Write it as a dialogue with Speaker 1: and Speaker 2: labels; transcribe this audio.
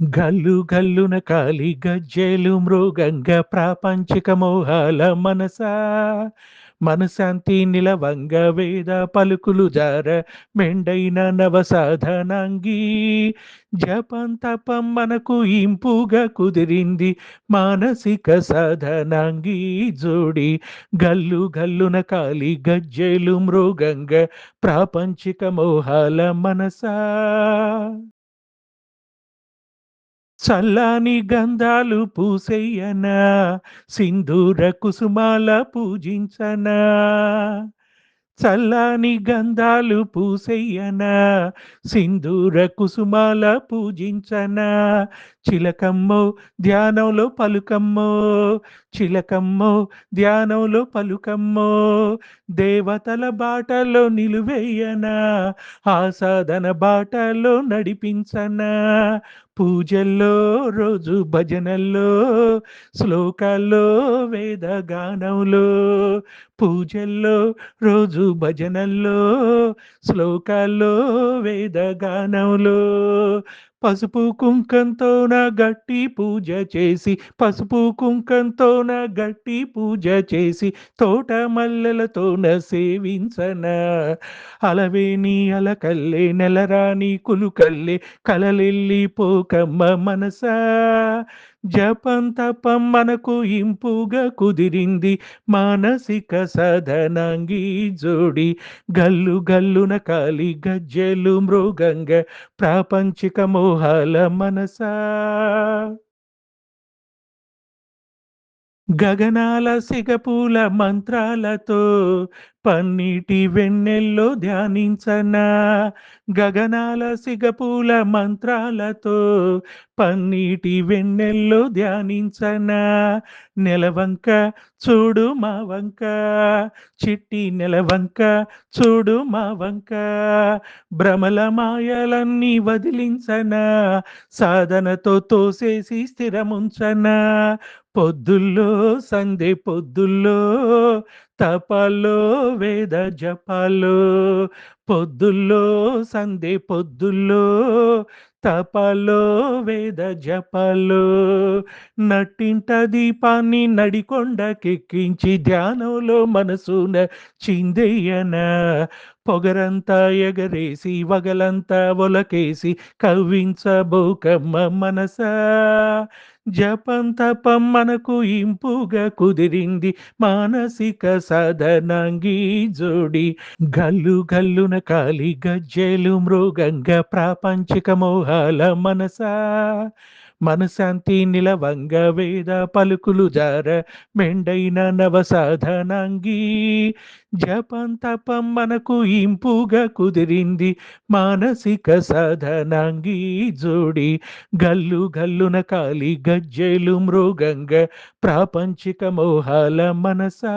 Speaker 1: గల్లు గల్లున కాలి గజ్జెలు మృగంగ ప్రాపంచిక మోహాల మనసా. మనశాంతి నిలవంగ వేద పలుకులు జార మెండైన నవ సాధనాంగి. జపం తపం మనకు ఇంపుగా కుదిరింది మానసిక సాధనాంగి. జోడి గల్లు గల్లున కాలి గజ్జెలు మృగంగ ప్రాపంచిక మోహాల మనసా. చల్లాని గంధాలు పూసెయ్యనా సింధూర కుసుమాల పూజించనా? చల్లాని గంధాలు పూసెయ్యనా సింధూర కుసుమాల పూజించనా? చిలకమ్మో ధ్యానంలో పలుకమ్మో చిలకమ్మో ధ్యానంలో పలుకమ్మో దేవతల బాటలో నిలువెయ్యనా ఆసాదన బాటలో నడిపించనా? పూజల్లో రోజు భజనల్లో శ్లోకాల్లో వేద గానంలో పూజల్లో రోజు భజనల్లో శ్లోకాల్లో వేద గానంలో పసుపు కుంకంతో నా గట్టి పూజ చేసి పసుపు కుంకంతో నా గట్టి పూజ చేసి తోట మల్లెలతోన సేవించనా. అలవేని అలకల్లే నెలరాని కులుకల్లే కలలెల్లి పోకమ్మ మనసా. జపం తపం మనకు ఇంపుగా కుదిరింది మానసిక సాధనాంగి జోడి. గల్లు గల్లున కాలి గజ్జెలు మృగంగ ప్రాపంచిక కుతూహల మనసా. గగనాల సిగపూల మంత్రాలతో పన్నీటి వెన్నెల్లో ధ్యానించనా. గగనాల సిగపూల మంత్రాలతో పన్నీటి వెన్నెల్లో ధ్యానించనా. నెలవంక చూడు మా వంక చిట్టి నెలవంక చూడు మా వంక. భ్రమల మాయలన్నీ వదిలించనా సాధనతో తోసేసి స్థిరముంచనా. పొద్దుల్లో సందే పొద్దుల్లో తపాల్లో వేద జపాలో పొద్దుల్లో సందే పొద్దుల్లో తపాలో వేద జపాల్లో. నట్టింట దీపాన్ని నడికొండకెక్కించి ధ్యానంలో మనసున చిందెయ్యన పొగరంతా ఎగరేసి వగలంతా ఒలకేసి కవ్వించబోకమ్మ మనసా. జపం తపం మనకు ఇంపుగా కుదిరింది మానసిక సాధనాంగి జోడి. గల్లు గల్లున కాలి గజ్జెలు మృగంగా ప్రాపంచిక మోహాల మనసా. మనశాంతి నిలవంగ వేద పలుకులు జార మెండైన నవ సాధనాంగి. జపం తపం మనకు ఇంపుగా కుదిరింది మానసిక సాధనాంగి. జోడి గల్లు గల్లున కాలి గజ్జెలు మృగంగ ప్రాపంచిక మోహాల మనసా.